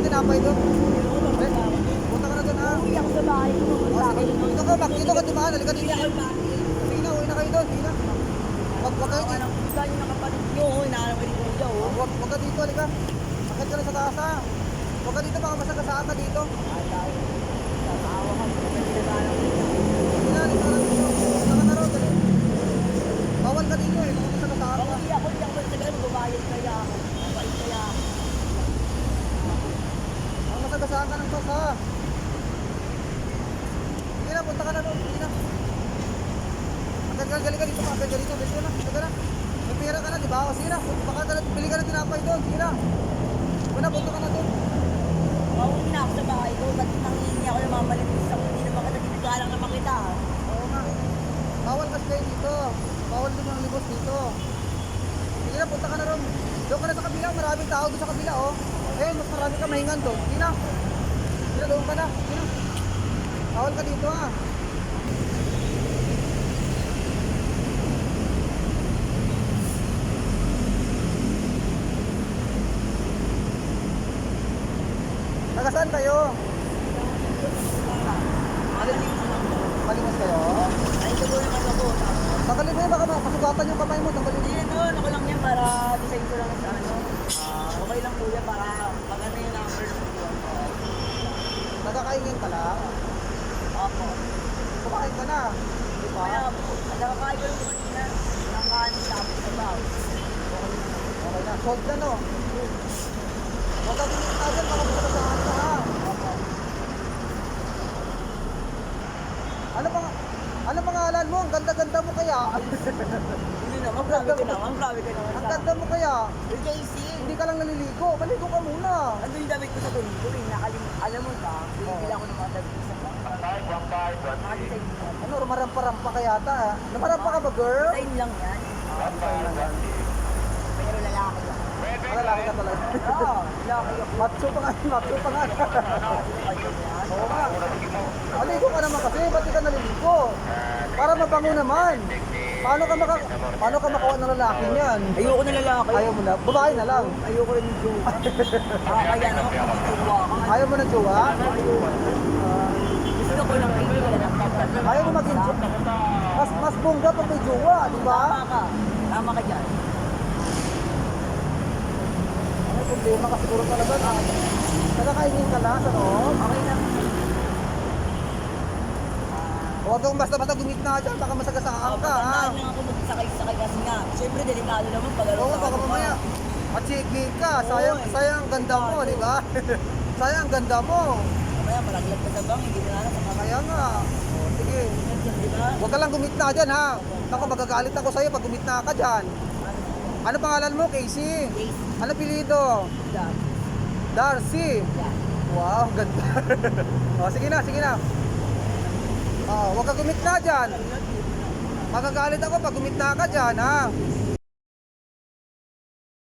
ka tinapay doon. Punta ka na doon ha. Uwi ako sa bahay ko. Sige. Dito ka, Mac. Dito ka dumaan. Halika dito. Sige na, uwi na kayo doon. Sige na. Wag, wag kayo dito. Kita niyo ng kapatid niyo. oh, Inaanap ko ni Kuya. oh. Wag, wag ka dito. Halika. Akit ka na sa taas ha. Huwag ka dito. Baka masagasaan ka dito. Asawa ka. Sige na, halika na dito. Punta ka na ron. Dali. Bawal ka dito eh. Baka masagasaan ka. Hindi ako, hindi ako nagtagal. Magbabayad kaya ako. Mabait kaya ako. Baka masagasaan ka ng tos ha. Sige na, punta ka na ron. Sige na. Agad ka, dito. Agad ka dito. Na. Dito na. May pera ka na, di ba? O, sige na. Baka ka na, bili ka na tinapay doon. Sige na. Sige na, punta ka na doon. Mauwi na ako sa bahay ko. Ba't nangihingi ako ng mamalitis ako? Hindi naman kita ginagalang naman kita. ah. Oo nga. Bawal kasi kayo dito. Bawal din yung libos dito. Sige na, punta ka na ron. Doon ka na sa kabila. Maraming tao doon sa kabila, oh. Eh, mas marami ka mahingan doon. Sige na. Na, doon ka na. Bawal ka dito, ha. Taga saan kayo? Malimos kayo? Ay, ito naman ako. Tanggalin mo yun, baka makasugatan yung kamay mo. Tanggalin mo. Hindi, ano, ano ko lang yan para design ko lang sa ano. Ah, okay lang kuya para pag ano yung number ng buwan ko. Nagkakaingin ka lang. Opo. Kumain ka na. Di ba? Kaya po, nakakain ko lang kanina. Ng kanin tapos sa baw. Okay na. Sold na, no? Huwag ka na dyan, baka masagasahan ka, ha? Ano pang... Ano pangalan mo? Ang ganda-ganda mo kaya. Hindi naman, grabe ka naman, grabe ka naman. Ang ganda mo kaya. Uy, Casey, Hindi ka lang naliligo. Maligo ka muna. ano yung damit ko sa tuloy ko eh, nakalim, alam mo ba, binibila ko ng mga damit ko sa mga. Ano, marampa-rampa ka yata, ha? Namarampa ka ba, girl? Design lang yan. Pero lalaki lang. Ah, lalaki ka talaga. Oo, lalaki ako. Macho pa nga, macho pa nga. Oo nga. Maligo ka naman kasi, ba't di ka naliligo? Para mabango naman. Paano ka maka paano ka makuha ng lalaki niyan? Ayoko na lalaki. Ayaw mo na, babae na lang. Ayoko rin ng jowa. Ah, kaya may jowa. Ayaw mo ng jowa? Gusto ko lang na lang. Ayaw mo maging jowa. Mas mas bongga pag may jowa, di ba? Tama ka. Tama ka dyan. Ano problema ka siguro talaga na nagkakaingin ka na sa loob. Okay lang. Huwag kang basta-basta gumitna dyan, baka masagasaan ka, ha? Patandaan lang ako magsakay-sakay kasi nga. Siyempre, delikado naman pag Oo, baka mamaya. Machigli ka, sayang, Oo, eh. sayang ang ganda mo, di ba? sayang ang ganda mo. Mamaya, malaglag ka sa bang, hindi na lang sa Kaya nga. O, sige. Di ba? Huwag ka lang gumitna dyan, ha? Ako, magagalit ako sa'yo pag gumitna ka dyan. Ano pangalan mo, Casey? Case, Ano pilido? done. Darcy. Yeah. Wow, ganda. o, sige na, sige na. Oh, huwag ka gumitna dyan. Magagalit ako pag gumitna ka dyan, ha?